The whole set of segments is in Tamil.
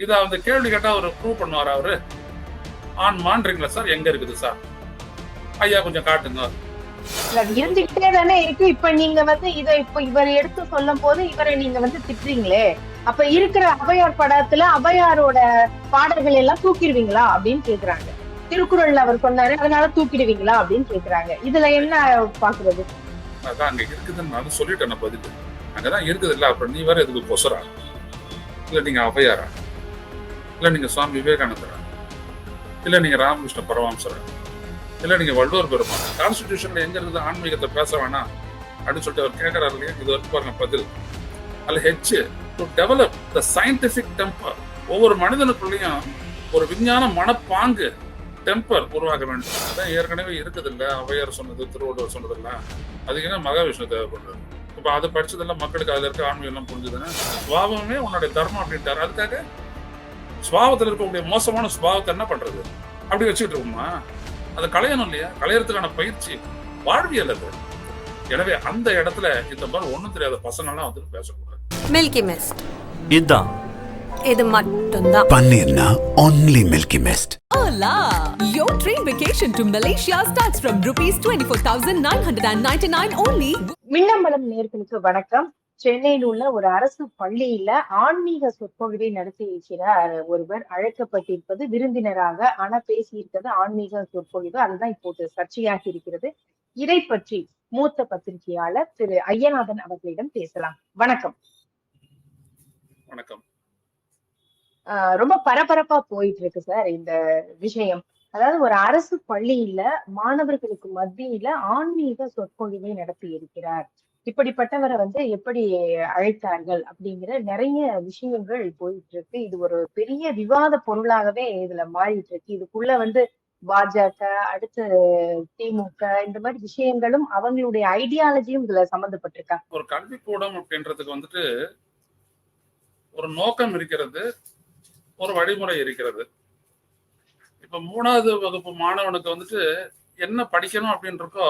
இதை அந்த கேள்வி கேட்டா அவர் ப்ரூவ் பண்ணுவார் அவரு? ஆன்மான்றீங்களா சார்? எங்க இருக்குது சார்? ஐயா கொஞ்சம் காட்டுங்க. இருந்துகிட்டே தானே இருக்கு. இப்ப நீங்க வந்து இதை இப்ப இவர் எடுத்து சொல்லும் போது இவரை நீங்க வந்து திட்டுறீங்களே. அப்ப இருக்கிற அவையார் படத்துல அவையாரோட பாடல்கள் எல்லாம் தூக்கிடுவீங்களா அப்படின்னு கேக்குறாங்க. திருக்குறள்ல அவர் சொன்னாரு அதனால தூக்கிடுவீங்களா அப்படின்னு கேக்குறாங்க. இதுல என்ன பாக்குறது? அதான் அங்க இருக்குதுன்னு நான் சொல்லிட்டேன் பதில். அங்கதான் இருக்குது இல்ல அப்புறம் நீ வேற எதுக்கு பொசரா இல்ல நீங்க அவையாரா இல்லை நீங்கள் சுவாமி விவேகானந்தரா? இல்லை நீங்கள் ராமகிருஷ்ண பரமஹம்சரா? இல்லை நீங்கள் வள்ளுவர் பெருமாள்? கான்ஸ்டியூஷனில் எங்கே இருக்குது ஆன்மீகத்தை பேச வேணாம் அப்படின்னு சொல்லிட்டு அவர் கேட்குறாரு இல்லையா? இது வரைக்கும் பாருங்க பதில். அதில் H to develop the scientific temper ஒவ்வொரு மனிதனுக்குள்ளேயும் ஒரு விஞ்ஞான மனப்பாங்கு டெம்பர் உருவாக்க வேண்டும். அதான் ஏற்கனவே இருக்குது இல்லை அவையார் சொன்னது திருவள்ளுவர் சொன்னதெல்லாம். அதுக்கு என்ன மகாவிஷ்ணு தேவைப்படுறது இப்போ அதை படிச்சதெல்லாம் மக்களுக்கு அதில் இருக்க ஆன்மீகம் எல்லாம் புரிஞ்சுதுன்னா சுவாவமே உன்னுடைய தர்மம் அப்படின்ட்டார். அதுக்காக சுவாவத்துல இருக்கக்கூடிய மோசமான சுபாவத்தை என்ன பண்றது? அப்படி வச்சுக்கிட்டு இருக்கோமா? அதை களையணும் இல்லையா? களையறதுக்கான பயிற்சி வாழ்வியல் அது. எனவே அந்த இடத்துல இந்த மாதிரி ஒண்ணும் தெரியாத பசங்கள்லாம் வந்துட்டு பேசக்கூடாது. மில்கி மிஸ்ட் இதுதான் இது மட்டும்தான். பன்னீர்னா only milky mist Hola! Your train vacation to Malaysia starts from rupees 24,999 only. Minnambalam நேர்களுக்கு வணக்கம். சென்னையில் உள்ள ஒரு அரசு பள்ளியில ஆன்மீக சொற்பொழிவை நடத்தி இருக்கிறார் ஒருவர். அழைக்கப்பட்டிருப்பது விருந்தினராக ஆனா பேசியிருக்கிறது ஆன்மீக சொற்பொழிவு. அதுதான் இப்போது சர்ச்சையாகி இருக்கிறது. இதை பற்றி மூத்த பத்திரிகையாளர் திரு ஐயநாதன் அவர்களிடம் பேசலாம். வணக்கம். வணக்கம். ரொம்ப பரபரப்பா போயிட்டு இருக்கு சார் இந்த விஷயம். அதாவது ஒரு அரசு பள்ளியில மாணவர்களுக்கு மத்தியில ஆன்மீக சொற்பொழிவை நடத்தி இருக்கிறார் இப்படிப்பட்டவரை வந்து எப்படி அழைத்தார்கள் அப்படிங்கிற நிறைய விஷயங்கள் போயிட்டு இருக்கு இது ஒரு பெரிய விவாத பொருளாகவே இதுல மாறிட்டு இருக்கு இதுக்குள்ள வந்து பாஜக அடுத்து திமுக இந்த மாதிரி விஷயங்களும் அவங்களுடைய ஐடியாலஜியும் இதுல சம்பந்தப்பட்டிருக்காங்க. ஒரு கல்விக்கூடம் அப்படின்றதுக்கு வந்துட்டு ஒரு நோக்கம் இருக்கிறது ஒரு வழிமுறை இருக்கிறது. இப்ப மூணாவது வகுப்பு மாணவனுக்கு வந்துட்டு என்ன படிக்கணும் அப்படின்னு இருக்கோ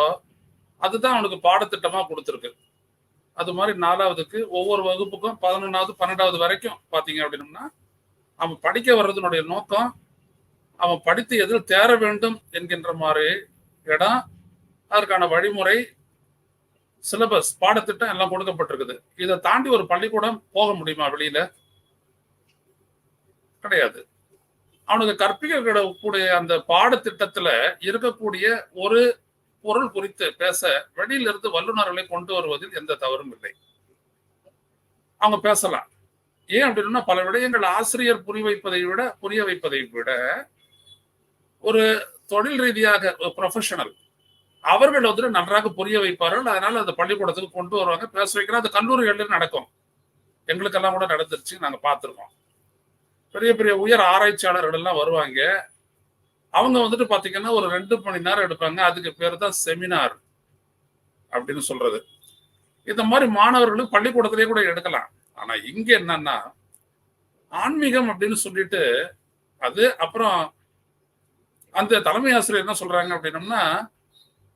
அதுதான் அவனுக்கு பாடத்திட்டமா கொடுத்துருக்கு. அது மாதிரி நாலாவதுக்கு ஒவ்வொரு வகுப்புக்கும் பதினொன்றாவது பன்னெண்டாவது வரைக்கும் பார்த்தீங்க அப்படின்னம்னா அவன் படிக்க வர்றதுனுடைய நோக்கம் அவன் படித்து எதில் தேர வேண்டும் என்கின்ற மாதிரி இடம் அதற்கான வழிமுறை சிலபஸ் பாடத்திட்டம் எல்லாம் கொடுக்கப்பட்டிருக்குது. இதை தாண்டி ஒரு பள்ளிக்கூடம் போக முடியுமா வெளியில? கிடையாது. அவனுக்கு கற்பிக்கக்கூடிய அந்த பாடத்திட்டத்துல இருக்கக்கூடிய ஒரு பொருள் குறித்து பேச வெளியிலிருந்து வல்லுநர்களை கொண்டு வருவதில் எந்த தவறும் இல்லை. அவங்க பேசலாம். ஏன் அப்படின்னா பல விடயங்கள் ஆசிரியர் புரிய வைப்பதை விட புரிய வைப்பதை விட ஒரு தொழில் ரீதியாக ஒரு ப்ரொஃபஷனல் அவர்கள் வந்துட்டு நன்றாக புரிய வைப்பார்கள். அதனால அந்த பள்ளிக்கூடத்துக்கு கொண்டு வருவாங்க பேச வைக்கிறாங்க. அது கல்லூரிகளில் நடக்கும். எங்களுக்கெல்லாம் கூட நடந்துருச்சு நாங்கள் பார்த்துருக்கோம். பெரிய பெரிய உயர் ஆராய்ச்சியாளர்கள் எல்லாம் வருவாங்க. அவங்க வந்துட்டு பாத்தீங்கன்னா ஒரு ரெண்டு மணி நேரம் எடுப்பாங்க. அதுக்கு பேர் தான் செமினார் அப்படின்னு சொல்றது. இந்த மாதிரி மாணவர்களும் பள்ளிக்கூடத்திலேயே கூட எடுக்கலாம். ஆனா இங்க என்னன்னா ஆன்மீகம் அப்படின்னு சொல்லிட்டு அது அப்புறம் அந்த தலைமை ஆசிரியர் என்ன சொல்றாங்க அப்படின்னம்னா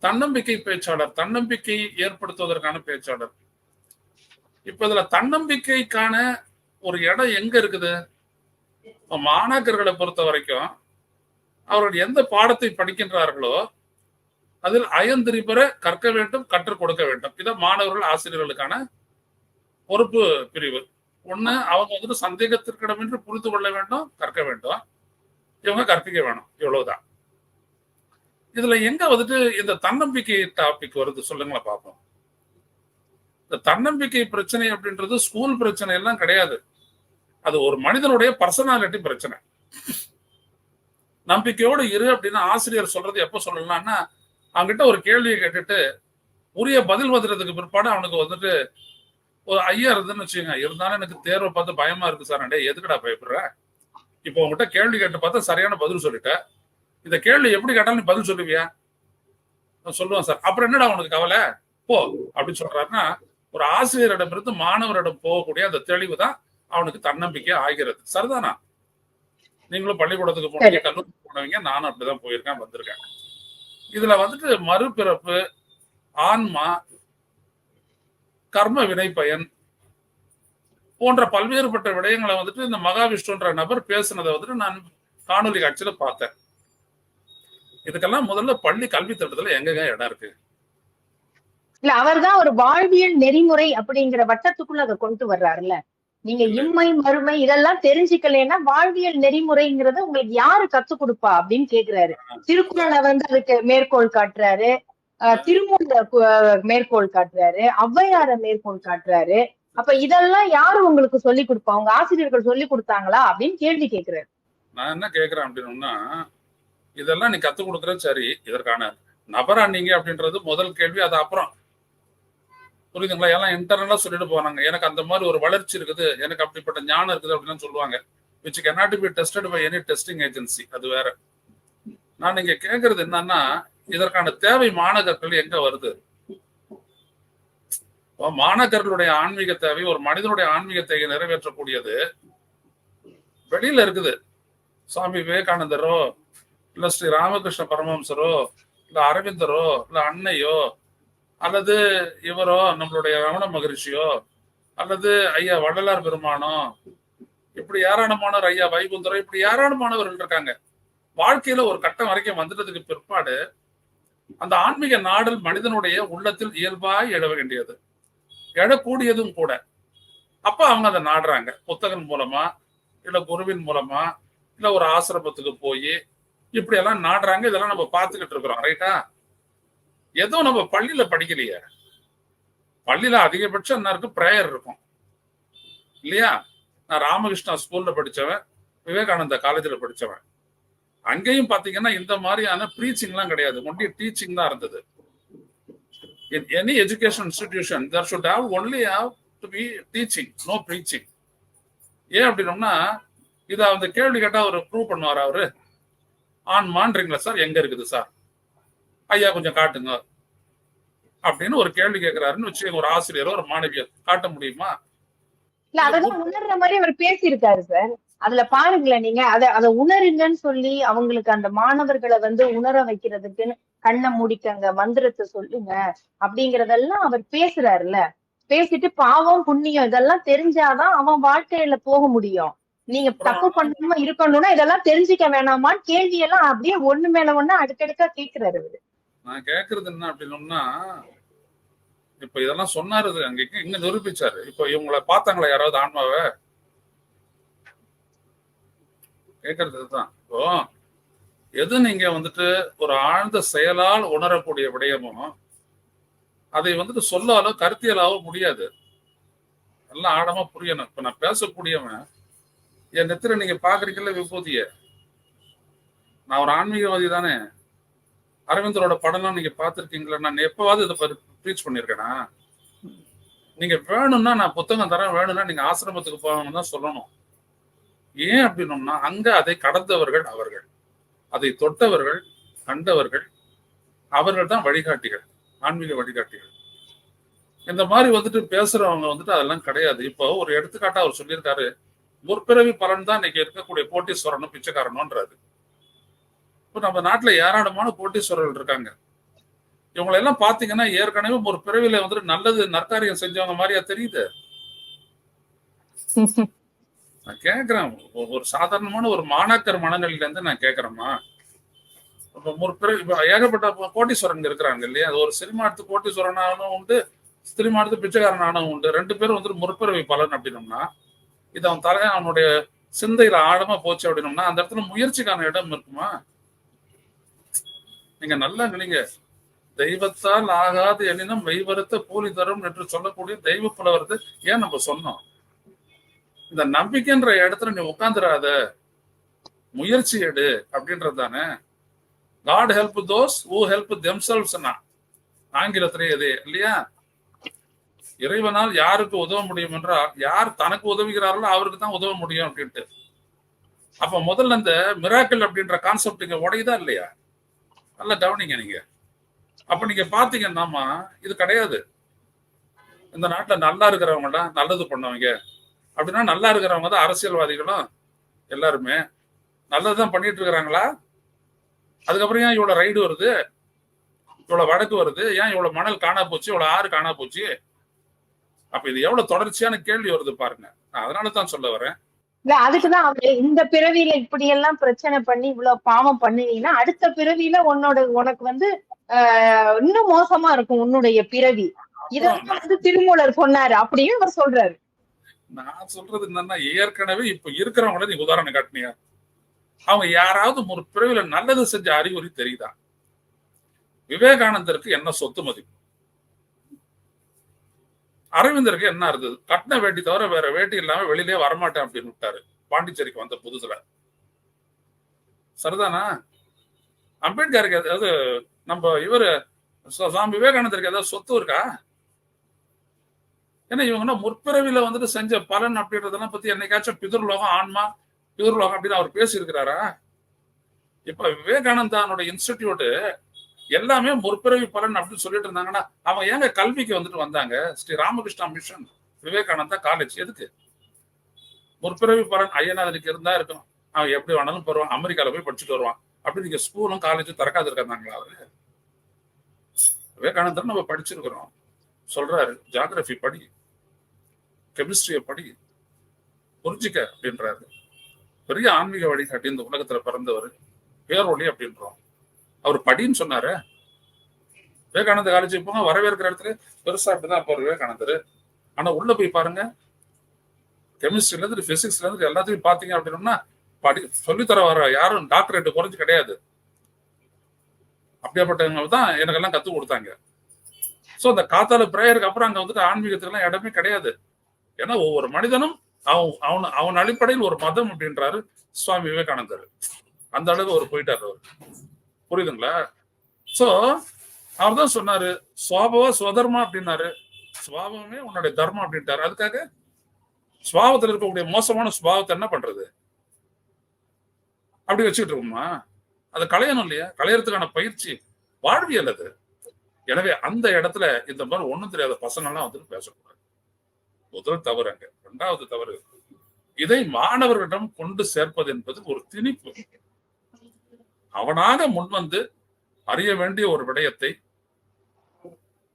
தன்னம்பிக்கை பேச்சாளர் தன்னம்பிக்கை ஏற்படுத்துவதற்கான பேச்சாளர். இப்ப இதுல தன்னம்பிக்கைக்கான ஒரு இடம் எங்க இருக்குது? மாணாக்கர்களை பொறுத்த வரைக்கும் அவர்கள் எந்த பாடத்தை படிக்கின்றார்களோ அதில் அயந்திரிபெற கற்க வேண்டும் கற்றுக் கொடுக்க வேண்டும். இதான் மாணவர்கள் ஆசிரியர்களுக்கான பொறுப்பு பிரிவு. ஒண்ணு அவங்க வந்துட்டு சந்தேகத்திற்கிடமின்றி புரிந்து கொள்ள வேண்டும் கற்க வேண்டும். இவங்க கற்பிக்க வேணும். இவ்வளவுதான். இதுல எங்க வந்துட்டு இந்த தன்னம்பிக்கை டாபிக் வருது சொல்லுங்களேன் பார்ப்போம். இந்த தன்னம்பிக்கை பிரச்சனை அப்படின்றது ஸ்கூல் பிரச்சனை எல்லாம் கிடையாது. அது ஒரு மனிதனுடைய பர்சனாலிட்டி பிரச்சனை. நம்பிக்கையோடு இரு அப்படின்னு ஆசிரியர் சொல்றது எப்ப சொல்லலாம்னா அவங்ககிட்ட ஒரு கேள்வியை கேட்டுட்டு உரிய பதில் வந்துடுறதுக்கு பிற்பாடு அவனுக்கு வந்துட்டு ஒரு ஐயா இருந்துன்னு வச்சுக்கோங்க. இருந்தாலும் எனக்கு தேர்வை பார்த்து பயமா இருக்கு சார். டே எதுக்குடா பயப்படுற? இப்போ உங்ககிட்ட கேள்வி கேட்டு பார்த்தா சரியான பதில் சொல்லிட்ட. இந்த கேள்வி எப்படி கேட்டாலும் நீ பதில் சொல்லுவியா? நான் சொல்லுவேன் சார். அப்புறம் என்னடா உனக்கு கவலை? போ அப்படின்னு சொல்றாருன்னா ஒரு ஆசிரியரிடமிருந்து மாணவரிடம் போகக்கூடிய அந்த தெளிவு தான் அவனுக்கு தன்னம்பிக்கை ஆகிறது. சரிதானா? நீங்களும் பள்ளிக்கூடத்துக்கு போனீங்க கல்லூரி போனவங்க நானும் அப்படிதான் போயிருக்கேன் வந்திருக்கேன். இதுல வந்துட்டு மறுபிறப்பு ஆன்மா கர்ம வினை பயன் போன்ற பல்வேறுபட்ட விடயங்களை வந்துட்டு இந்த மகாவிஷ்ணுன்ற நபர் பேசுனதை வந்துட்டு நான் காணொலி காட்சியில பார்த்தேன். இதுக்கெல்லாம் முதல்ல பள்ளி கல்வி திட்டத்துல எங்கங்க இடம் இருக்கு? இல்ல அவர்தான் ஒரு வாழ்வியல் நெறிமுறை அப்படிங்கிற வட்டத்துக்குள்ள அதை கொண்டு வர்றாருல்ல. நீங்க இம்மை மறுமை இதெல்லாம் தெரிஞ்சுக்கலைன்னா வாழ்வியல் நெறிமுறைங்கிறத உங்களுக்கு யாரு கத்து கொடுப்பா அப்படின்னு கேக்குறாரு. திருக்குறளை வந்து அதுக்கு மேற்கோள் காட்டுறாரு. திருமூல மேற்கோள் காட்டுறாரு. ஔவையார மேற்கோள் காட்டுறாரு. அப்ப இதெல்லாம் யாரு உங்களுக்கு சொல்லி கொடுப்பா? உங்க ஆசிரியர்கள் சொல்லி கொடுத்தாங்களா அப்படின்னு கேள்வி கேக்குறாரு. நான் என்ன கேக்குறேன் அப்படின்னா இதெல்லாம் நீ கத்து கொடுக்குறது சரி இதற்கான நபரா நீங்க அப்படின்றது முதல் கேள்வி அது அப்புறம் புரியுதுங்களா? எல்லாம் இன்டர்னலா சொல்லிட்டு போனாங்க எனக்கு அந்த மாதிரி ஒரு வளர்ச்சி இருக்குது. எனக்கு அப்படிப்பட்ட ஞானம் இருக்குது அப்படின்னு சொல்லுவாங்க. Which cannot be tested by any testing agency அது வேற. நான் இங்க கேக்குறது என்னன்னா இதற்கான தேவை மாணவர்கள் எங்க வருது? இப்போ மாணவர்களுடைய ஆன்மீக தேவை ஒரு மனிதனுடைய ஆன்மீக தேவை நிறைவேற்றக்கூடியது. வெளியில இருக்குது. சுவாமி விவேகானந்தரோ இல்ல ஸ்ரீ ராமகிருஷ்ண பரமஹம்சரோ இல்ல அரவிந்தரோ இல்ல அன்னையோ அல்லது இவரோ நம்மளுடைய ரமண மகரிஷியோ அல்லது ஐயா வள்ளலார் பெருமானோ இப்படி ஏராளமானவர் ஐயா வைகுந்தரோ இப்படி ஏராளமானவர்கள் இருக்காங்க. வாழ்க்கையில ஒரு கட்டம் வரைக்கும் வந்துட்டதுக்கு பிற்பாடு அந்த ஆன்மீக நாடல் மனிதனுடைய உள்ளத்தில் இயல்பாய் எழ வேண்டியது எழக்கூடியதும் கூட. அப்ப அவங்க அதை நாடுறாங்க. புத்தகம் மூலமா இல்ல குருவின் மூலமா இல்ல ஒரு ஆசிரமத்துக்கு போய் இப்படி எல்லாம் நாடுறாங்க. இதெல்லாம் நம்ம பார்த்துக்கிட்டு இருக்கிறோம். ரைட்டா எதுவும் நம்ம பள்ளியில படிக்கலையே. பள்ளியில அதிகபட்சம் என்ன இருக்கு பிரேயர் இருக்கும். இல்லையா? நான் ராமகிருஷ்ணா ஸ்கூல்ல படிச்சவன் விவேகானந்தா காலேஜ்ல படிச்சவன். அங்கேயும் பாத்தீங்கன்னா இந்த மாதிரியான ப்ரீச்சிங்லாம் கிடையாது. ஒன்லி டீச்சிங் தான் இருந்தது. In any education institution there should have only have to be teaching no preaching ஏன் அப்படின்னோம்னா இதை அந்த கேள்வி கேட்டால் அவர் ப்ரூவ் பண்ணுவார் அவர்? On ஆன்மான்றீங்களா sir? எங்க இருக்குது சார்? ஐயா கொஞ்சம் காட்டுங்க அப்படின்னு ஒரு கேள்வி கேட்கிறாருன்னு வச்சு ஒரு ஆசிரியரோ ஒரு மாணவியோ காட்ட முடியுமா? இல்ல அதெல்லாம் உணர்ற மாதிரி அவர் பேசியிருக்காரு சார். அதுல பாருங்களேன் நீங்க அத அதை உணருங்கன்னு சொல்லி அவங்களுக்கு அந்த மாணவர்களை வந்து உணர வைக்கிறதுக்குன்னு கண்ணை முடிக்கங்க மந்திரத்தை சொல்லுங்க அப்படிங்கறதெல்லாம் அவர் பேசுறாருல்ல. பேசிட்டு பாவம் புண்ணியம் இதெல்லாம் தெரிஞ்சாதான் அவன் வாழ்க்கையில போக முடியும். நீங்க தப்பு பண்ணாம இருக்கணும்னா இதெல்லாம் தெரிஞ்சுக்க வேணாமான்னு கேள்வி எல்லாம் அப்படியே ஒண்ணு மேல ஒண்ணு அடுக்கடுக்கா கேக்குறாரு நான் கேக்குறது என்ன அப்படின்னோம்னா இப்ப இதெல்லாம் சொன்னாரு இது அங்க இங்க- இங்க நிரூபிச்சாரு. இப்ப இவங்களை பார்த்தாங்களா யாராவது ஆன்மாவை? கேக்குறது இதுதான். இப்போ எது நீங்க வந்துட்டு ஒரு ஆழ்ந்த செயலால் உணரக்கூடிய விடயமோ அதை வந்துட்டு சொல்லாலோ கருத்தியலாவோ முடியாது. எல்லாம் ஆழமா புரியணும். இப்ப நான் பேசக்கூடியவன் என் நெத்திர நீங்க பாக்குறீங்கல்ல விபூதிய? நான் ஒரு ஆன்மீகவாதி தானே. அரவிந்தரோட படம்லாம் நீங்க பாத்திருக்கீங்களா நான் எப்பவாவது இதை ப்ரீச் பண்ணிருக்கேனா நீங்க வேணும்னா நான் புத்தகம் தரேன் வேணும்னா நீங்க ஆசிரமத்துக்கு போகணும்னு தான் சொல்லணும். ஏன் அப்படின்னோம்னா அங்க அதை கடந்தவர்கள் அவர்கள். அதை தொட்டவர்கள் கண்டவர்கள் அவர்கள் தான் வழிகாட்டிகள் ஆன்மீக வழிகாட்டிகள். இந்த மாதிரி வந்துட்டு பேசுறவங்க வந்துட்டு அதெல்லாம் கிடையாது. இப்போ ஒரு எடுத்துக்காட்டா அவர் சொல்லியிருக்காரு முற்பிறவி பலன் தான் இன்னைக்கு இருக்கக்கூடிய கோட்டீஸ்வரனும் பிச்சைக்காரனும்ன்றாரு. இப்போ நம்ம நாட்டுல ஏராளமான கோட்டீஸ்வரர்கள் இருக்காங்க. இவங்களெல்லாம் எல்லாம் பாத்தீங்கன்னா ஏற்கனவே ஒரு பிறவில வந்துட்டு நல்லது நற்காரியம் செஞ்சவங்க மாதிரியா தெரியுது. நான் கேக்குறேன். ஒரு சாதாரணமான ஒரு மாணாக்கர் மனநிலையில இருந்து நான் கேக்குறேம்மா. இப்போ ஒரு பிறவி ஏகப்பட்ட கோட்டீஸ்வரன் இருக்கிறாங்க இல்லையா? அது ஒரு சினிமா எடுத்து கோட்டீஸ்வரனானும் உண்டு சினிமா எடுத்து பிச்சைக்காரனானும் உண்டு. ரெண்டு பேரும் வந்துட்டு முற்பிறவி பலன் அப்படின்னோம்னா இது அவன் தலை அவனுடைய சிந்தையில ஆழமா போச்சு அப்படின்னோம்னா அந்த இடத்துல முயற்சிக்கான இடம் இருக்குமா? நீங்க நல்லா நினைங்க தெய்வத்தால் ஆகாது எனினும் மெய்வரத்தை கூலி தரும் என்று சொல்லக்கூடிய தெய்வ புலவரது ஏன் நம்ம சொன்னோம்? இந்த நம்பிக்கைன்ற இடத்துல நீ உட்காந்துராத முயற்சி எடு அப்படின்றது தானே? God help those who help தெம்செல்ஸ்னா ஆங்கிலத்திலே இது இல்லையா? இறைவனால் யாருக்கு உதவ முடியும் என்றால் யார் தனக்கு உதவுகிறார்களோ அவருக்கு தான் உதவ முடியும் அப்படின்ட்டு. அப்ப முதல்ல இந்த மிராக்கிள் அப்படின்ற கான்செப்ட் இங்க உடையுதா இல்லையா? நல்லா கவனிங்க நீங்க. அப்ப நீங்க பாத்தீங்கன்னாமா இது கிடையாது. இந்த நாட்டுல நல்லா இருக்கிறவங்க நல்லது பண்ணவங்க. அப்படின்னா நல்லா இருக்கிறவங்க தான் அரசியல்வாதிகளும் எல்லாருமே. நல்லதுதான் பண்ணிட்டு இருக்கிறாங்களா? அதுக்கப்புறம் ஏன் இவ்வளவு ரைடு வருது? இவ்வளவு வடக்கு வருது? ஏன் இவ்வளவு மணல் காணா போச்சு? இவ்வளவு ஆறு காணா போச்சு? அப்ப இது எவ்வளவு தொடர்ச்சியான கேள்வி வருது பாருங்க. நான் அதனால தான் சொல்ல வரேன். இல்ல அதுக்குதான் அவங்க இந்த பிறவியில இப்படி எல்லாம் பிரச்சனை பண்ணி இவ்வளவு பாவம் பண்ணுவீங்கன்னா அடுத்த பிறவியில உன்னோட உனக்கு வந்து ஆஹ் இன்னும் மோசமா இருக்கும் உன்னுடைய பிறவி. இதெல்லாம் வந்து திருமூலர் சொன்னாரு அப்படின்னு அவர் சொல்றாரு. நான் சொல்றது என்னன்னா ஏற்கனவே இப்ப இருக்கிறவங்கள நீ உதாரணம் காட்டினியா? அவங்க யாராவது ஒரு பிறவில நல்லது செஞ்ச அறிகுறி தெரியுதா? விவேகானந்தருக்கு என்ன சொத்து மதிப்பு? அரவிந்தருக்கு என்ன இருந்தது? கட்டின வேட்டி தவிர வேற வேட்டி இல்லாம வெளியிலே வரமாட்டேன் அப்படின்னு விட்டாரு. பாண்டிச்சேரிக்கு வந்த புதுசுல. சரிதானா? அம்பேத்கருக்கு அதாவது நம்ம இவரு சுவாமி விவேகானந்தருக்கு ஏதாவது சொத்து இருக்கா? ஏன்னா இவங்கன்னா முற்பிறவில வந்துட்டு செஞ்ச பலன் அப்படின்றதெல்லாம் பத்தி என்னைக்காச்சும் பிதுர்லோகம் ஆன்மா பிதுர்லோகம் அப்படின்னு அவர் பேசியிருக்கிறாரா? இப்ப விவேகானந்தானோட இன்ஸ்டிடியூட் எல்லாமே முற்பிறவி பலன் அப்படின்னு சொல்லிட்டு இருந்தாங்கன்னா அவங்க ஏங்க கல்விக்கு வந்துட்டு வந்தாங்க? ஸ்ரீ ராமகிருஷ்ணா மிஷன் விவேகானந்தா காலேஜ் எதுக்கு? முற்பிறவி பலன் ஐயனாதனுக்கு இருந்தா இருக்கும் அவன் எப்படி வேணாலும் போடுவான் அமெரிக்கால போய் படிச்சுட்டு வருவான். அப்படி நீங்க ஸ்கூலும் காலேஜும் திறக்காது இருக்காங்களா அவரு? விவேகானந்தர் நம்ம படிச்சிருக்கிறோம். சொல்றாரு ஜாகிரபி படி கெமிஸ்ட்ரியை படி புரிஞ்சிக்க அப்படின்றாரு. பெரிய ஆன்மீக வழிகாட்டி இந்த உலகத்துல பிறந்தவர் பேரொழி அப்படின்றோம். அவர் படின்னு சொன்னாரு. விவேகானந்த காலேஜுக்கு போங்க வரவேற்கிற இடத்துல பெருசா அப்படிதான் போற விவேகானந்தர். ஆனா உள்ள போய் பாருங்க. கெமிஸ்ட்ரில இருந்து பிசிக்ஸ்ல இருந்து எல்லாத்தையும் பாத்தீங்க அப்படின்னா படி சொல்லித்தர வர யாரும் டாக்டரேட் குறைஞ்சு கிடையாது. அப்படியாப்பட்டவங்க தான் எனக்கெல்லாம் கத்து கொடுத்தாங்க. சோ அந்த காத்தால பிரேயருக்கு அப்புறம் அங்க வந்துட்டு ஆன்மீகத்துக்கெல்லாம் இடமே கிடையாது. ஏன்னா ஒவ்வொரு மனிதனும் அவன் அவன் அவன் அடிப்படையில் ஒரு மதம் அப்படின்றாரு சுவாமி விவேகானந்தர். அந்த அளவுக்கு அவர் போயிட்டாரு அவர். புரியுதுங்களா? சோ அவர் தான் சொன்னாரு சுவாபவ சுவதர்மா அப்படின்னாரு. சுவாபமே உன்னுடைய தர்மம் அப்படின்ட்டாரு. அதுக்காக சுவாபத்துல இருக்கக்கூடிய மோசமான சுபாவத்தை என்ன பண்றது? அப்படி வச்சுக்கிட்டு இருக்கோமா அதை களையணும் இல்லையா? களையறதுக்கான பயிற்சி வாழ்வியல் அது. எனவே அந்த இடத்துல இந்த மாதிரி ஒண்ணும் தெரியாத பசங்கள்லாம் வந்துட்டு பேசக்கூடாது. முதல் தவறு அங்க. ரெண்டாவது தவறு இதை மாணவர்களிடம் கொண்டு சேர்ப்பது என்பது ஒரு திணிப்பு. அவனாக முன்வந்து அறிய வேண்டிய ஒரு விடயத்தை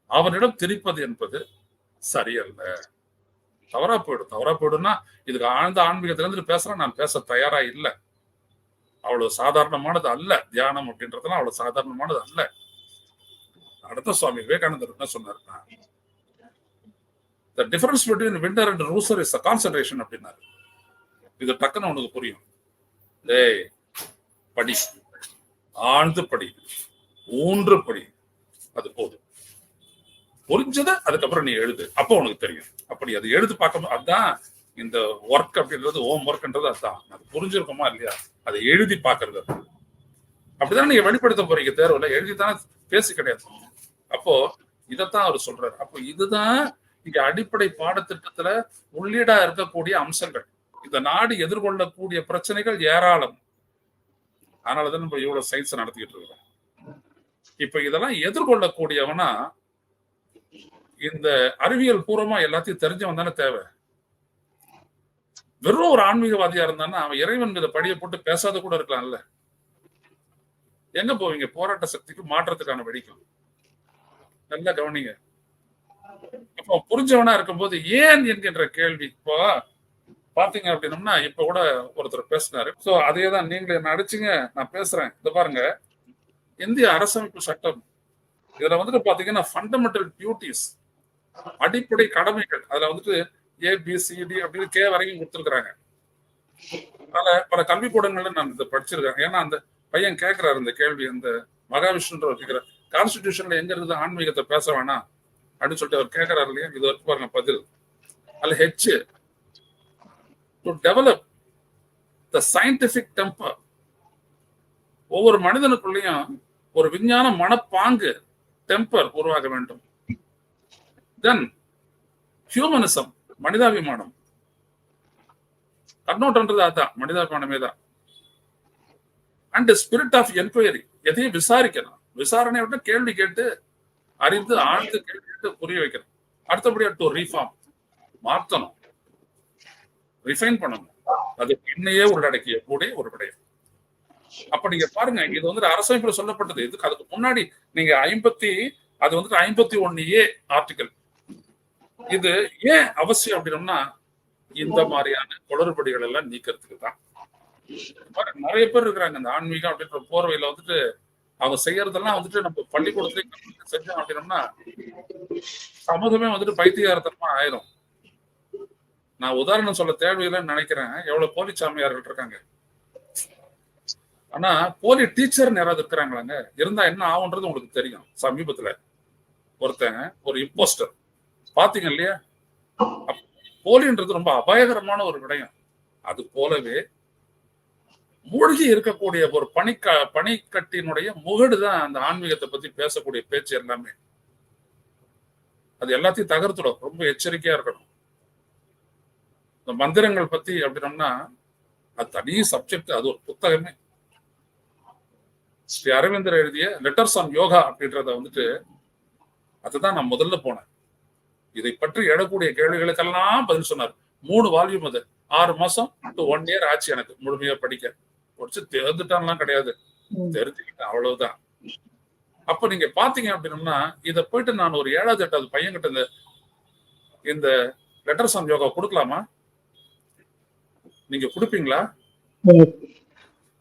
அவனிடம் திரிப்பது என்பது சரியல்ல. தவறா போயிடும். தவறா போயிடும்னா இதுக்கு ஆழ்ந்த ஆன்மீகத்திலிருந்து பேசுறேன் நான் பேச தயாரா இல்லை. அவ்வளவு சாதாரணமானது அல்ல. தியானம் அப்படின்றதுலாம் அவ்வளவு சாதாரணமானது அல்ல. அடுத்த சுவாமி விவேகானந்தர் என்ன சொன்னாருன்னா the difference between winter and rouser is concentration அப்படின்னாரு. இது டக்குன்னு உனக்கு புரியும். டேய் படி. ஆழ்ந்து படி ஊன்று படி அது போதும். புரிஞ்சதை? அதுக்கப்புறம் நீ எழுது. அப்போ உனக்கு தெரியும். அப்படி அது எழுது பார்க்க அதுதான் இந்த ஒர்க் அப்படின்றது ஹோம் ஒர்க்ன்றது அதுதான் அது புரிஞ்சிருக்குமா இல்லையா? அதை எழுதி பார்க்கறது அப்படிதான் நீங்க வெளிப்படுத்த போறீங்க தேர்வுல? எழுதித்தானே பேசி கிடையாது. அப்போ இதைத்தான் அவர் சொல்றாரு. அப்போ இதுதான் இங்க அடிப்படை பாடத்திட்டத்துல உள்ளீடா இருக்கக்கூடிய அம்சங்கள். இந்த நாடு எதிர்கொள்ளக்கூடிய பிரச்சனைகள் ஏராளம். அதனாலதான் நம்ம இவ்வளவு சயின்ஸ் நடத்திக்கிட்டு இருக்கிறோம். இப்ப இதெல்லாம் எதிர்கொள்ளக்கூடியவனா இந்த அறிவியல் பூர்வமா எல்லாத்தையும் தெரிஞ்சவன் தானே தேவை. வெறும் ஒரு ஆன்மீகவாதியா இருந்தான்னா அவன் இறைவன் மீத படிய போட்டு பேசாத கூட இருக்கலாம்ல. எங்க போவீங்க? போராட்ட சக்திக்கு மாற்றத்துக்கான வெடிக்கும் நல்லா கவனிங்க. அப்போ புரிஞ்சவனா இருக்கும்போது ஏன் என்கின்ற கேள்வி இப்போ பாத்தீங்க அப்படின்னம்னா இப்ப கூட ஒருத்தர் பேசினாரு. சோ அதே தான் நீங்களே என்ன அடிச்சுங்க நான் பேசுறேன். இந்த பாருங்க. இந்திய அரசமைப்பு சட்டம். இதுல வந்துட்டு பாத்தீங்கன்னா ஃபண்டமெண்டல் டியூட்டிஸ் அடிப்படை கடமைகள். அதுல வந்துட்டு ஏ பி சி டி அப்படின்னு கே வரைக்கும் கொடுத்துருக்காங்க அதனால பல கல்விக்கூடங்கள்ல நான் இதை படிச்சிருக்கேன். ஏன்னா அந்த பையன் கேட்கிறாரு இந்த கேள்வி அந்த மகாவிஷ்ணுன்ற கேட்கிற கான்ஸ்டிடியூஷன்ல எங்க இருக்குது ஆன்மீகத்தை பேச வேணாம் அப்படின்னு சொல்லிட்டு அவர் கேட்கிறாரு இல்லையா? இது வரைக்கும் பாருங்க பதில். அதுல H to develop the scientific temper ஒவ்வொரு மனிதனுக்குள்ளேயும் ஒரு விஞ்ஞான மனப்பாங்கு டெம்பர் உருவாக வேண்டும். தென் ஹியூமனிசம் மனிதாபிமானம். கண்ணோட்டன்றது அதான் மனிதாபிமானமே தான். அண்ட் ஸ்பிரிட் ஆஃப் என்கொயரி எதையும் விசாரிக்கணும் விசாரணை விட்டு கேள்வி கேட்டு அறிந்து ஆழ்ந்து கேள்வி கேட்டு புரிய வைக்கணும். அடுத்தபடியா டு ரீஃபார்ம் மாற்றணும். ரிஃபைன் பண்ணணும். அது என்னையே உள்ளடக்கிய கூட ஒரு விடயம். அப்ப நீங்க பாருங்க இது வந்து அரசமைப்புல சொல்லப்பட்டது. இதுக்கு அதுக்கு முன்னாடி நீங்க ஐம்பத்தி அது வந்துட்டு ஐம்பத்தி ஒன்னு ஏ ஆர்டிகல் இது ஏன் அவசியம் அப்படின்னம்னா இந்த மாதிரியான குளறுபடிகள் எல்லாம் நீக்கிறதுக்கு தான். நிறைய பேர் இருக்கிறாங்க இந்த ஆன்மீகம் அப்படின்ற போர்வையில வந்துட்டு அவங்க செய்யறதெல்லாம் வந்துட்டு நம்ம பள்ளிக்கூடத்துல செஞ்சோம் அப்படின்னம்னா சமூகமே வந்துட்டு பைத்தியகாரத்தனமா ஆயிரும். நான் உதாரணம் சொல்ல தேவையில்லைன்னு நினைக்கிறேன். எவ்வளவு போலி சாமியார்கள் இருக்காங்க? ஆனா போலி டீச்சர்னு யாராவது இருக்கிறாங்களாங்க? இருந்தா என்ன ஆகுன்றது உங்களுக்கு தெரியும். சமீபத்துல ஒருத்தங்க ஒரு இம்போஸ்டர் பாத்தீங்க இல்லையா? போலின்றது ரொம்ப அபாயகரமான ஒரு விடயம். அது போலவே மூழ்கி இருக்கக்கூடிய ஒரு பனிக்க பனிக்கட்டினுடைய முகடு தான் அந்த ஆன்மீகத்தை பத்தி பேசக்கூடிய பேச்சு எல்லாமே. அது எல்லாத்தையும் தகர்த்துடும். ரொம்ப எச்சரிக்கையா இருக்கணும். இந்த மந்திரங்கள் பத்தி அப்படின்னம்னா அது தனி சப்ஜெக்ட் அது ஒரு புத்தகமே. ஸ்ரீ அரவிந்தர் எழுதிய லெட்டர்ஸ் ஆன் யோகா அப்படின்றத வந்துட்டு அதுதான் நான் முதல்ல போனேன். இதை பற்றி எழக்கூடிய கேள்விகளுக்கெல்லாம் பதில் சொன்னார். மூணு வால்யூம் அது. ஆறு மாசம் டு ஒன் இயர் ஆச்சு எனக்கு முழுமையா படிக்க. படிச்சு தேர்ந்துட்டான்லாம் கிடையாது. தெரிஞ்சுக்கிட்டேன் அவ்வளவுதான். அப்ப நீங்க பாத்தீங்க அப்படின்னம்னா இத போயிட்டு நான் ஒரு ஏழாவது எட்டாவது பையன் கிட்ட இந்த இந்த லெட்டர்ஸ் ஆன் யோகா கொடுக்கலாமா? நீங்க கொடுப்பீங்களா?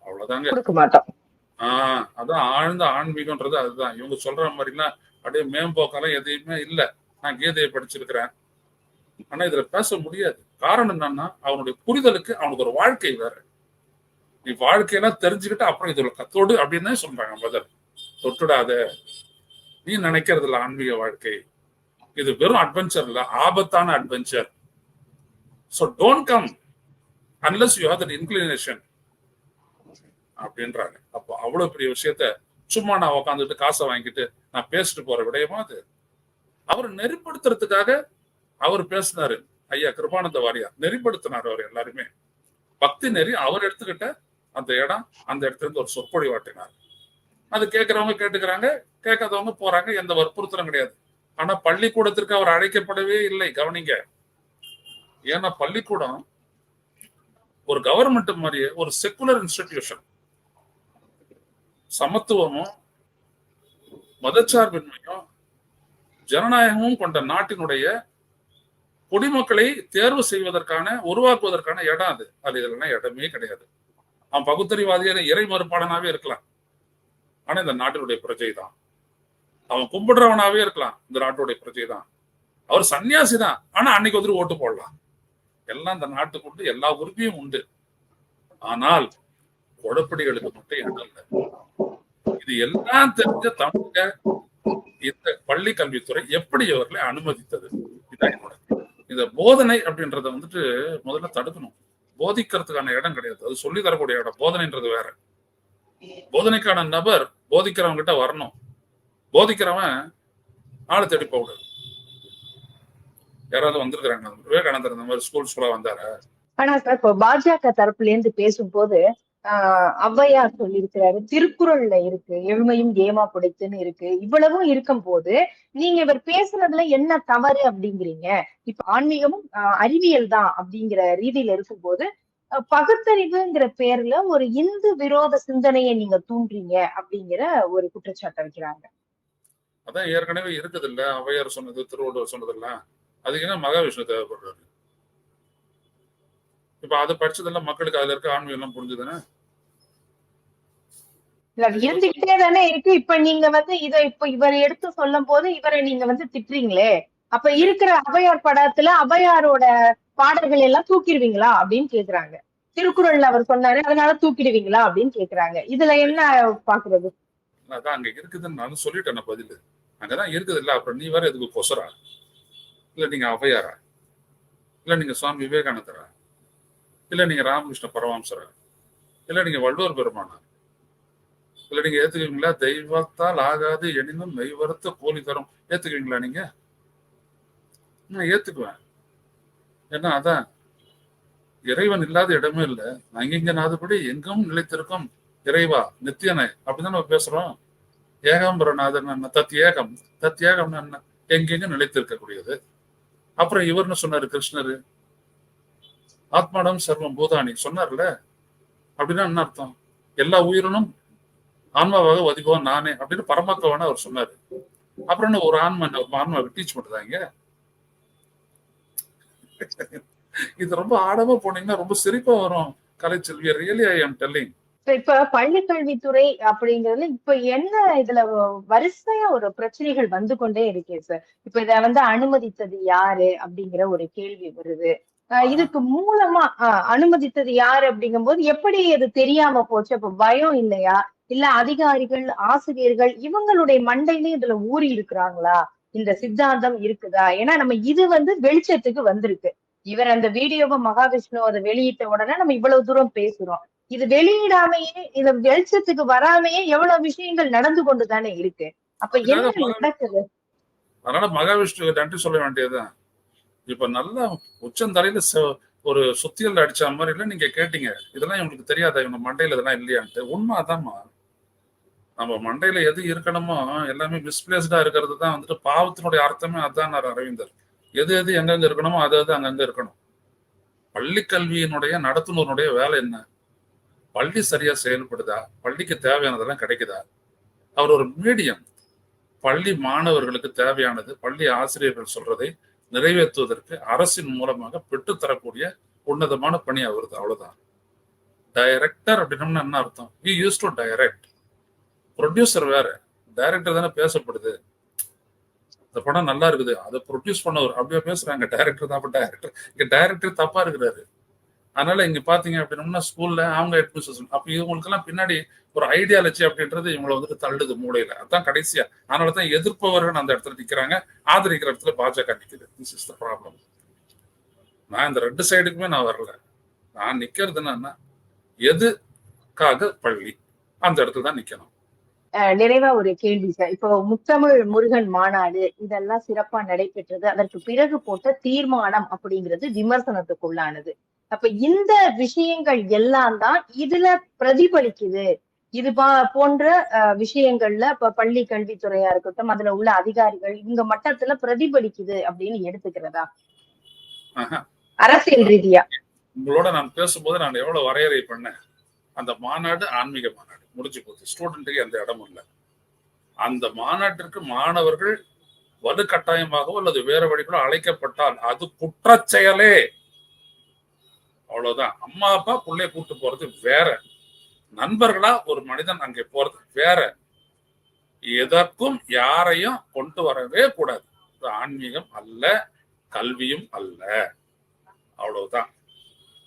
அவ்வளவுதாங்க. கொடுக்க மாட்டோம். ஆஹ் அதான் ஆழ்ந்த ஆன்மீகம்ன்றது அதுதான். இவங்க சொல்ற மாதிரிலாம் அப்படியே மேம்போக்கெல்லாம் எதையுமே இல்ல. நான் கீதையை படிச்சிருக்கிறேன். ஆனா இதுல பேச முடியாது. காரணம் என்னன்னா அவனுடைய புரிதலுக்கு அவனுக்கு ஒரு வாழ்க்கை வேற. நீ வாழ்க்கையெல்லாம் தெரிஞ்சுக்கிட்டு அப்புறம் இதுல கத்தோடு அப்படின்னு தான் சொல்றாங்க முதல் தொட்டுடாத. நீ நினைக்கிறது இல்ல ஆன்மீக வாழ்க்கை. இது வெறும் அட்வென்ச்சர் இல்ல ஆபத்தான adventure so don't come unless you have that inclination அப்படின்றாங்க. அப்போ அவ்வளவு பெரிய விஷயத்த சும்மா நான் உட்காந்துட்டு காசை வாங்கிட்டு நான் பேசிட்டு போற விடயமா அது? அவர் நெறிப்படுத்துறதுக்காக அவர் பேசினாரு. ஐயா கிருபானந்த வாரியார் நெறிப்படுத்தினார் அவர் எல்லாருமே. பக்தி நெறி அவர் எடுத்துக்கிட்ட அந்த இடம் அந்த இடத்துல இருந்து ஒரு சொற்பொழிவாட்டினார் அது கேட்கறவங்க கேட்டுக்கிறாங்க கேட்காதவங்க போறாங்க எந்த வற்புறுத்தலும் கிடையாது. ஆனா பள்ளிக்கூடத்திற்கு அவர் அழைக்கப்படவே இல்லை கவனிங்க. ஏன்னா பள்ளிக்கூடம் ஒரு கவர்மெண்ட் மாதிரியே ஒரு செக்குலர் இன்ஸ்டிடியூஷன் சமத்துவமும் மதச்சார்பின்மையும் ஜனநாயகமும் கொண்ட நாட்டினுடைய குடிமக்களை தேர்வு செய்வதற்கான உருவாக்குவதற்கான இடம் அது. அது இதெல்லாம் இடமே கிடையாது. அவன் பகுத்தறிவாதியான இறை மறுப்பாளனாவே இருக்கலாம். ஆனா இந்த நாட்டினுடைய பிரஜை தான். அவன் கும்பிடுறவனாவே இருக்கலாம். இந்த நாட்டுடைய பிரஜை தான். அவர் சன்னியாசி தான் ஆனா அன்னைக்கு வந்துட்டு ஓட்டு போடலாம். எல்லாம் அந்த நாட்டுக்கு உண்டு எல்லா உறுதியும் உண்டு. ஆனால் குழப்படிகளுக்கு மட்டும் இடம் இல்லை. இது எல்லாம் தெரிஞ்ச தமிழக இந்த பள்ளி கல்வித்துறை எப்படி இவர்களை அனுமதித்தது? இதான் என்னோட இந்த போதனை அப்படின்றத வந்துட்டு முதல்ல தடுக்கணும். போதிக்கிறதுக்கான இடம் கிடையாது. அது சொல்லி தரக்கூடிய இடம். போதனைன்றது வேற. போதனைக்கான நபர் போதிக்கிறவங்க கிட்ட வரணும். போதிக்கிறவன் ஆளை தேடி போகக்கூடாது. யாராவது வந்திருக்கிறாங்க விவேகானந்தர் இந்த மாதிரி ஸ்கூல் ஸ்கூலா வந்தாரு? ஆனா சார் இப்போ பாஜக தரப்புல இருந்து பேசும்போது ஆஹ் ஔவையார் சொல்லியிருக்கிறாரு திருக்குறள்ல இருக்கு எழுமையும் ஏமா புடைத்துன்னு இருக்கு இவ்வளவும் இருக்கும் போது நீங்க இவர் பேசுனதுல என்ன தவறு அப்படிங்கிறீங்க? இப்ப ஆன்மீகமும் அறிவியல் தான் அப்படிங்கிற ரீதியில இருக்கும்போது பகுத்தறிவுங்கிற பேர்ல ஒரு இந்து விரோத சிந்தனையை நீங்க தூண்டுறீங்க அப்படிங்கிற ஒரு குற்றச்சாட்டை வைக்கிறாங்க. அதான் ஏற்கனவே இருக்குது இல்ல ஔவையார் சொன்னது திருவள்ளுவர் சொன்னதெல்லாம். அதுக்கு என்ன மகாவிஷ்ணு தேவைப்படுறாரு? இப்ப அதை படிச்சதெல்லாம் மக்களுக்கு அதுல இருக்க ஆன்மீகம் எல்லாம் புரிஞ்சுதானே இருந்துகிட்டே தானே இருக்கு. இப்ப நீங்க வந்து இத இப்ப இவர் எடுத்து சொல்லும் போது இவரை நீங்க வந்து திட்டுறீங்களே. அப்ப இருக்கிற அவையார் படத்துல அவையாரோட பாடல்கள் எல்லாம் தூக்கிடுவீங்களா அப்படின்னு கேக்குறாங்க. திருக்குறள்ல அவர் சொன்னாரு அதனால தூக்கிடுவீங்களா அப்படின்னு கேக்குறாங்க. இதுல என்ன பாக்குறது? அதான் அங்க இருக்குதுன்னு நானும் சொல்லிட்டேன் பதில். அங்கதான் இருக்குது இல்ல அப்புறம் நீ வேற எதுக்கு கொசரா இல்லை நீங்கள் ஔவையாரா இல்ல நீங்க சுவாமி விவேகானந்தரா? இல்லை நீங்கள் ராமகிருஷ்ண பரமஹம்சரா? இல்லை நீங்க வள்ளுவர் பெருமானா? இல்லை நீங்கள் ஏற்றுக்குவீங்களா தெய்வத்தால் ஆகாது எனினும் மெய்வருத்த கூலி தரும். ஏற்றுக்குவீங்களா நீங்கள் நான் ஏத்துக்குவேன். ஏன்னா அதான் இறைவன் இல்லாத இடமே இல்லை. அங்கிங்க நாதுபடி எங்கும் நிலைத்திருக்கும் இறைவா நித்தியனை. அப்படிதான் நம்ம பேசுறோம். ஏகாம்பரநாதன் என்ன? தத் ஏகம். தத் என்ன? எங்கெங்கும் நிலைத்திருக்கக்கூடியது. அப்புறம் இவர்னு சொன்னாரு கிருஷ்ணரு. ஆத்மாடம் சர்வம் பூதானி சொன்னார்ல? அப்படின்னா என்ன அர்த்தம்? எல்லா உயிரினும் ஆன்மாவாக வதிபவன் நானே அப்படின்னு பரமாத்மாவான அவர் சொன்னாரு. அப்புறம் என்ன ஒரு ஆன்மா என்ன ஒரு ஆன்மாவை டீச் பண்றாங்க? இது ரொம்ப ஆடவா போனீங்கன்னா ரொம்ப சிரிப்பா வரும். Kalaiselvi really I am telling இப்ப- இப்ப பள்ளி கல்வித்துறை அப்படிங்கறதுல இப்ப என்ன இதுல வரிசையா ஒரு பிரச்சனைகள் வந்து கொண்டே இருக்கே சார். இப்ப இத வந்து அனுமதித்தது யாரு அப்படிங்கிற ஒரு கேள்வி வருது. இதுக்கு மூலமா அனுமதித்தது யாரு அப்படிங்கும்போது எப்படி அது தெரியாம போச்சு? அப்ப பயம் இல்லையா? இல்ல அதிகாரிகள் ஆசிரியர்கள் இவங்களுடைய மண்டையிலே இதுல ஊறி இருக்கிறாங்களா? இந்த சித்தாந்தம் இருக்குதா? ஏன்னா நம்ம இது வந்து வெளிச்சத்துக்கு வந்திருக்கு. இவர் அந்த வீடியோவை மகாவிஷ்ணு அதை வெளியிட்ட உடனே நம்ம இவ்வளவு தூரம் பேசுறோம். இது வெளியிடாமையே இது வெளிச்சத்துக்கு வராமையே எவ்வளவு விஷயங்கள் நடந்து கொண்டு தானே இருக்கு. அப்ப என்ன நடக்குது? அதனால மகாவிஷ்ணுக்கு நன்றி சொல்ல வேண்டியதுதான். இப்ப நல்லா உச்சந்தலையில ஒரு சுத்தியல் அடிச்ச மாதிரி இல்ல நீங்க கேட்டீங்க. இதெல்லாம் இவங்களுக்கு தெரியாதா? இவங்க மண்டையில இதெல்லாம் இல்லையான்ட்டு. உண்மை அதாம்மா நம்ம மண்டையில எது இருக்கணுமோ எல்லாமே மிஸ்பிளேஸ்டா இருக்கிறது தான் வந்துட்டு பாவத்தினுடைய அர்த்தமே அதான் அரவிந்தர். எது எது எங்கெங்க இருக்கணுமோ அது அது அங்கங்க இருக்கணும். பள்ளி கல்வியினுடைய நடத்துனருடைய வேலை என்ன? பள்ளி சரியா செயல்படுதா? பள்ளிக்கு தேவையானதெல்லாம் கிடைக்குதா? அவர் ஒரு மீடியம். பள்ளி மாணவர்களுக்கு தேவையானது பள்ளி ஆசிரியர்கள் சொல்றதை நிறைவேற்றுவதற்கு அரசின் மூலமாக பெற்றுத்தரக்கூடிய உன்னதமான பணி அவருது. அவ்வளவுதான். டைரக்டர் அப்படின்னம்னா என்ன அர்த்தம்? You use to direct producer வேற. டைரக்டர் தானே பேசப்படுது. இந்த படம் நல்லா இருக்குது. அதை ப்ரொடியூஸ் பண்ணவர் அப்படியே பேசுறாங்க. டைரக்டர் தான் டைரக்டர் இங்க டைரக்டர் தப்பா இருக்கிறாரு. அதனால இங்க பாத்தீங்க அப்படின்னா ஸ்கூல்ல அவங்க அட்மினிஸ்ட்ரேஷன் அப்ப இவங்களுக்கு எல்லாம் பின்னாடி ஒரு ஐடியாலஜி அப்படின்றது இவங்களை வந்துட்டு தள்ளுது மூளையில. அதான் கடைசியா. அதனாலதான் எதிர்ப்பவர்கள் அந்த இடத்துல நிக்கிறாங்க. ஆதரிக்கிற இடத்துல பாஜக நிக்குது. திஸ் இஸ் த ப்ராப்ளம் நான் இந்த ரெண்டு சைடுக்குமே நான் வரல. நான் நிக்கிறது என்னன்னா எதுக்காக பள்ளி? அந்த இடத்துல தான் நிக்கணும். அஹ் நிறைவா ஒரு கேள்வி சார். இப்போ முத்தமிழ் முருகன் மாநாடு இதெல்லாம் சிறப்பா நடைபெற்றது அதற்கு பிறகு போட்ட தீர்மானம் அப்படிங்கிறது விமர்சனத்துக்குள்ளானது. அப்ப இந்த விஷயங்கள் எல்லாம் தான் இதுல பிரதிபலிக்குது. இது போன்ற விஷயங்கள்ல இப்ப பள்ளி கல்வித்துறையா இருக்கட்டும் அதுல உள்ள அதிகாரிகள் இந்த மட்டத்துல பிரதிபலிக்குது அப்படின்னு எடுத்துக்கிறதா. அரசியல் ரீதியா. உங்களோட நான் பேசும்போது நான் எவ்வளவு வரையறை பண்ணேன். அந்த மாநாடு ஆன்மீக மாநாடு. முடிஞ்சு போச்சு. ஸ்டூடெண்ட்டுக்கு எந்த இடமும் இல்லை. அந்த மாநாட்டிற்கு மாணவர்கள் வலுக்கட்டாயமாகவோ அல்லது வேற வழிகளோ அழைக்கப்பட்டால் அது குற்றச் செயலே அவ்வளவுதான். அம்மா அப்பா பிள்ளைய கூட்டு போறது வேற. நண்பர்களா ஒரு மனிதன் அங்கே போறது வேற. எதற்கும் யாரையும் கொண்டு வரவே கூடாது. இது ஆன்மீகம் அல்ல கல்வியும் அல்ல. அவ்வளவுதான்.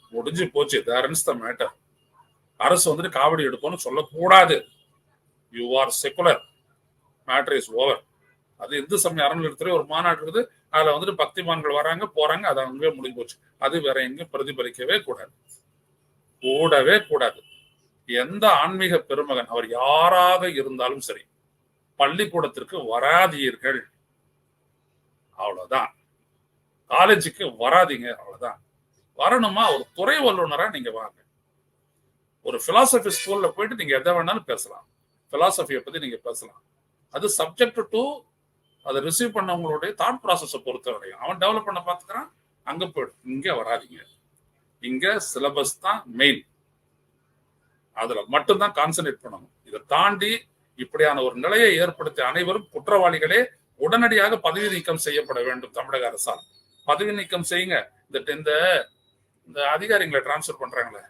முடிஞ்சு போச்சு. தேர்ன்ஸ் த மேட்டர் அரசு வந்துட்டு காவடி எடுப்போம்னு சொல்லக்கூடாது. You are secular matter is over அது இந்து சமய அறநிலையத்துறை ஒரு மாநாடு இருக்குது. அதுல வந்துட்டு பக்திமான்கள் வராங்க போறாங்க அது அங்கேயே முடிஞ்சு போச்சு. அது வேற எங்கேயும் பிரதிபலிக்கவே கூடாது. கூடவே கூடாது. எந்த ஆன்மீக பெருமகன் அவர் யாராக இருந்தாலும் சரி பள்ளிக்கூடத்திற்கு வராதீர்கள். அவ்வளவுதான். காலேஜுக்கு வராதீங்க அவ்வளவுதான். வரணுமா? ஒரு துறை வல்லுநரா நீங்க வாங்க. ஒரு பிலாசபி ஸ்கூல்ல போயிட்டு நீங்க எதை வேணாலும் பேசலாம். பிலாசபியை பத்தி நீங்க பேசலாம். அது சப்ஜெக்ட் டு அதை ரிசீவ் பண்ணவங்களுடைய தாட் ப்ராசஸை பொறுத்தவரையும். அவன் டெவலப் பண்ண பார்த்துக்கிறான் அங்கே போயிடும் இங்கே வராதீங்க. இங்கே சிலபஸ் தான் மெயின் அதில் மட்டும்தான் கான்சென்ட்ரேட் பண்ணணும். இதை தாண்டி இப்படியான ஒரு நிலையை ஏற்படுத்திய அனைவரும் குற்றவாளிகளே உடனடியாக பதவி நீக்கம் செய்யப்பட வேண்டும் தமிழக அரசால். பதவி நீக்கம் செய்யுங்க. இந்த இந்த இந்த அதிகாரிகளை டிரான்ஸ்ஃபர் பண்றாங்களே.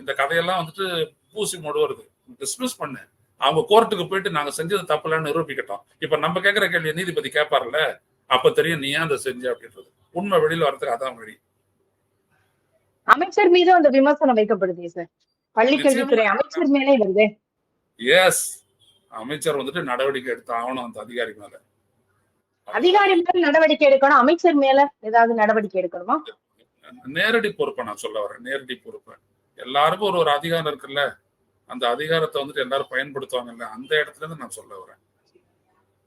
இந்த கதையெல்லாம் வந்துட்டு பூசி வருது. டிஸ்மிஸ் பண்ணு. அவங்க கோர்ட்டுக்கு போயிட்டு நாங்க செஞ்சது தப்புலன்னு நிரூபிக்கட்டும். இப்ப நம்ம கேட்கிற கேள்வி நீதிபதி கேட்பார்ல அப்ப தெரியும் நீ ஏன் அதை செஞ்ச அப்படின்றது. உண்மை வெளியில வரதுக்கு அதான் வழி. அமைச்சர் மீதும் அந்த விமர்சனம் வைக்கப்படுதே சார் பள்ளி கல்வித்துறை அமைச்சர் மேலே வருது. எஸ் அமைச்சர் வந்துட்டு நடவடிக்கை எடுத்து ஆகணும் அந்த அதிகாரி மேல. அதிகாரி மேல நடவடிக்கை எடுக்கணும் அமைச்சர் மேல ஏதாவது நடவடிக்கை எடுக்கணுமா? நேரடி பொறுப்பை நான் சொல்ல வரேன் நேரடி பொறுப்பை. எல்லாருக்கும் ஒரு ஒரு அதிகாரம் இருக்குல்ல. அந்த அதிகாரத்தை வந்துட்டு எல்லாரும் பயன்படுத்துவாங்கல்ல அந்த இடத்துல இருந்து நான் சொல்ல வரேன்.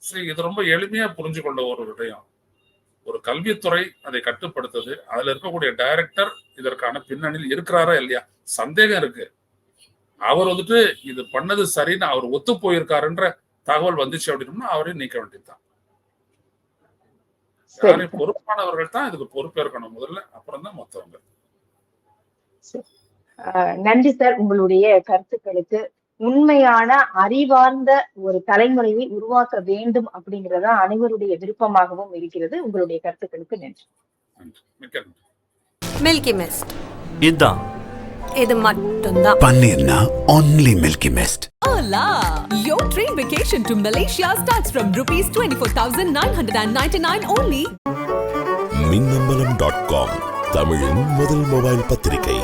சரி இது ரொம்ப எளிமையா புரிஞ்சு கொண்ட ஒரு விடயம். ஒரு கல்வித்துறை அதை கட்டுப்படுத்துது. அதுல இருக்கக்கூடிய டைரக்டர் இதற்கான பின்னணியில் இருக்கிறாரா இல்லையா? சந்தேகம் இருக்கு. அவர் வந்துட்டு இது பண்ணது சரின்னு அவர் ஒத்து போயிருக்காருன்ற தகவல் வந்துச்சு அப்படின்னா அவரையும் நீக்க வேண்டியதுதான். பொறுப்பானவர்கள் தான் இதுக்கு பொறுப்பேற்கணும் முதல்ல அப்புறம் தான் மொத்தவங்க நன்றி சார் உங்களுடைய கருத்துக்களுக்கு. உண்மையான அறிவார்ந்த ஒரு தலைமுறையை உருவாக்க வேண்டும் அப்படிங்கறதா அனைவருடைய விருப்பமாகவும் இருக்கிறது. உங்களுடைய கருத்துக்களுக்கு நன்றி. மில்கி மிஸ்ட் இதுதான் இது மட்டும்தான். பன்னீர்னா only Milky Mist. Hola! Your train vacation to Malaysia starts from rupees 24,999 only. Minnambalam dot com தமிழின் முதல் மொபைல் பத்திரிகை.